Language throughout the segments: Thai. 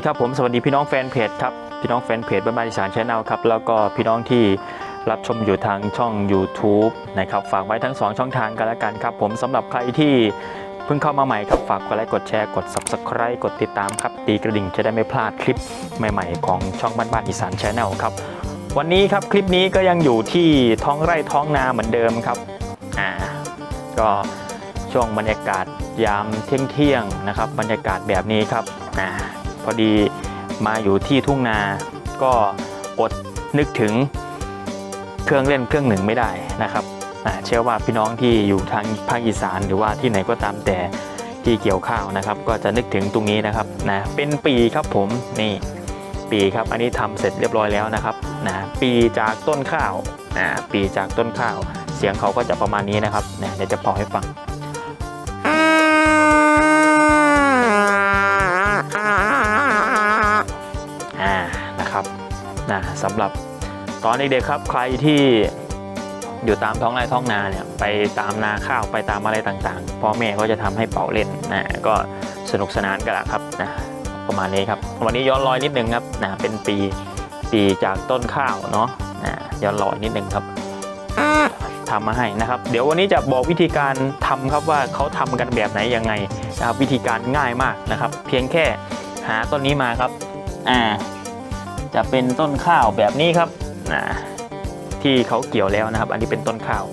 ดีครับผมสวัสดีพี่น้องแฟนเพจครับพี่น้องแฟนเพจบ้านบ้านอีสานชาแนลครับแล้วก็พี่น้องที่รับชมอยู่ทางช่อง YouTube นะครับฝากไว้ทั้ง 2 ช่องทางกันแล้วกันครับ ผมสำหรับใครที่เพิ่งเข้ามาใหม่ครับฝากกดไลค์กดแชร์กด Subscribe กดติดตามครับ ตีกระดิ่งจะได้ไม่พลาดคลิปใหม่ ๆ ของช่องบ้านบ้านอีสานชาแนลครับ วันนี้ครับคลิปนี้ก็ยังอยู่ที่ท้องไร่ท้องนาเหมือนเดิมครับอ่าก็ช่วงบรรยากาศยามเที่ยงๆนะครับบรรยากาศแบบนี้ครับอ่า พอดีมาอยู่ที่ทุ่งนาก็อดนึกถึงเครื่องเล่นเครื่องหนึ่งไม่ได้นะครับเชื่อว่าพี่น้องที่อยู่ทางภาคอีสานหรือว่าที่ไหนก็ตามแต่ที่เกี่ยวข้าวนะครับ ก็จะนึกถึงตรงนี้นะครับนะเป็นปีครับผมนี่ปีครับอันนี้ทำเสร็จเรียบร้อยแล้วนะครับนะปีจากต้นข้าวนะปีจากต้นข้าว เสียงเขาก็จะประมาณนี้นะครับนะเดี๋ยวจะเป่าให้ฟัง สำหรับตอนเด็กๆครับใครที่อยู่ตามท้องไร่ท้องนาเนี่ยไปตามนาข้าวไปตามอะไรต่างๆพ่อแม่ก็จะทำให้เป่าเล่นนะก็สนุกสนานกันละครับนะประมาณนี้ครับ วันนี้ย้อนรอยนิดนึงครับนะเป็นปีปีจากต้นข้าวเนาะนะย้อนรอยนิดนึงครับทำมาให้นะครับ เดี๋ยววันนี้จะบอกวิธีการทำครับว่าเขาทำกันแบบไหนยังไงนะครับวิธีการง่ายมากนะครับ เพียงแค่หาต้นนี้มาครับอ่า จะเป็นต้นข้าวแบบนี้ครับนะที่เขาเกี่ยวแล้วนะครับ อันนี้เป็นต้นข้าว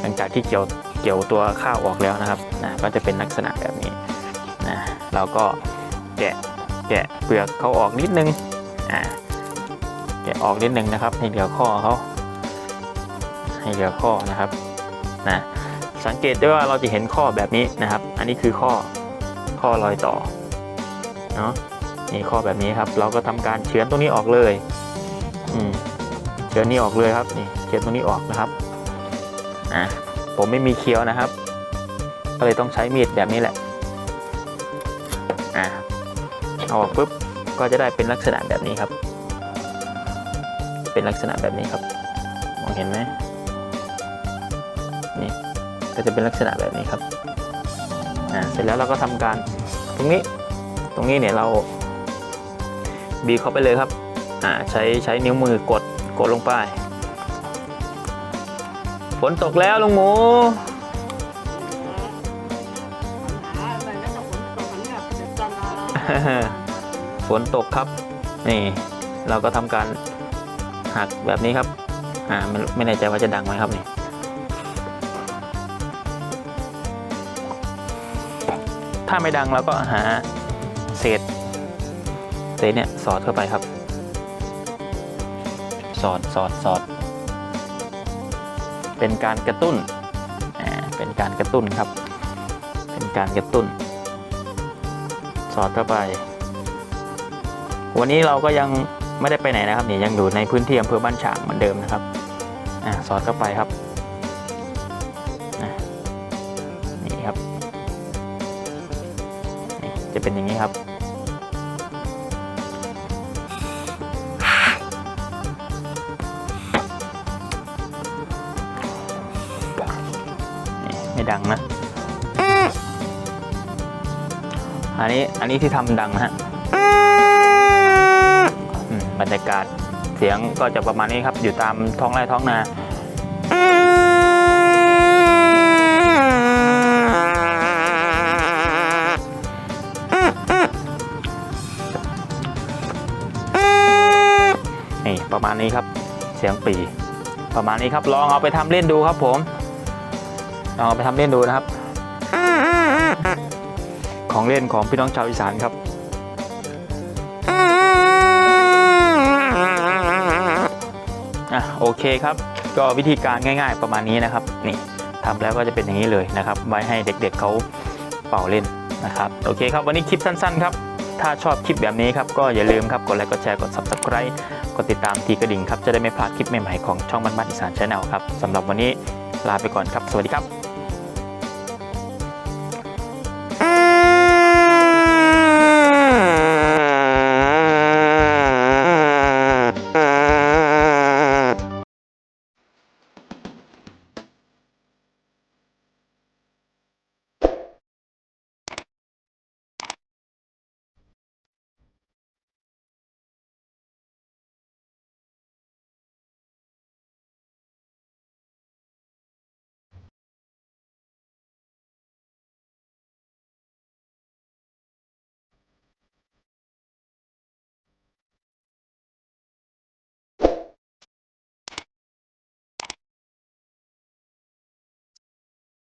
หลังจากที่เกี่ยวเกี่ยวตัวข้าวออกแล้วนะครับนะก็จะเป็นลักษณะแบบนี้นะเราก็แกะแกะเปลือกเขาออกนิดนึงอ่าแกะออกนิดนึงนะครับ ให้เหลือข้อเขาให้เหลือข้อนะครับนะสังเกตได้ว่าเราจะเห็นข้อแบบนี้นะครับ อันนี้คือข้อข้อรอยต่อเนาะ นี่ข้อแบบนี้ครับ เราก็ทำการเฉือนตรงนี้ออกเลยอืมเฉือนนี่ออกเลยครับนี่เฉือนตรงนี้ออกนะครับอะผมไม่มีเคี้ยวนะครับ ก็เลยต้องใช้มีดแบบนี้แหละอะเอาออกปุ๊บก็จะได้เป็นลักษณะแบบนี้ครับ เป็นลักษณะแบบนี้ครับมองเห็นไหมนี่ก็จะเป็นลักษณะแบบนี้ครับอ่าเสร็จแล้วเราก็ทำการตรงนี้ตรงนี้เนี่ยเรา บีบเข้าไปเลยครับอ่าใช้ใช้นิ้วมือกดกดลงไป ฝนตกแล้วลุงหมูฝนตกครับ นี่ เราก็ทำการหักแบบนี้ครับอ่าไม่ไม่แน่ใจว่าจะดังไหมครับนี่ถ้าไม่ดังเราก็หา เศษเนี่ยสอดเข้าไปครับ สอดสอดสอด เป็นการกระตุ้นอ่าเป็นการกระตุ้นครับ เป็นการกระตุ้น สอดเข้าไป วันนี้เราก็ยังไม่ได้ไปไหนนะครับเนี่ยยังอยู่ในพื้นที่อำเภอบ้านฉางเหมือนเดิมนะครับอ่าสอดเข้าไปครับนี่ครับ จะเป็นอย่างนี้ครับ ดังนะ อันนี้อันนี้ที่ทำดังนะฮะอืมบรรยากาศเสียงก็จะประมาณนี้ครับ อยู่ตามท้องไร่ท้องนานี่ประมาณนี้ครับ เสียงปี ประมาณนี้ครับ ลองเอาไปทำเล่นดูครับผม ลองเอาไปทำเล่นดูนะครับ ของเล่นของพี่น้องชาวอีสานครับอะโอเคครับ ก็วิธีการง่าย ๆประมาณนี้นะครับ นี่ทำแล้วก็จะเป็นอย่างนี้เลยนะครับ ไว้ให้เด็กๆเขาเป่าเล่นนะครับ โอเคครับ วันนี้คลิปสั้นๆครับ ถ้าชอบคลิปแบบนี้ครับ ก็อย่าลืมครับ กดไลค์ กดแชร์ กด subscribe กดติดตามทีกระดิ่งครับ จะได้ไม่พลาดคลิปใหม่ๆของช่องบ้านบ้านอีสานชาแนลครับสำหรับวันนี้ลาไปก่อนครับ สวัสดีครับ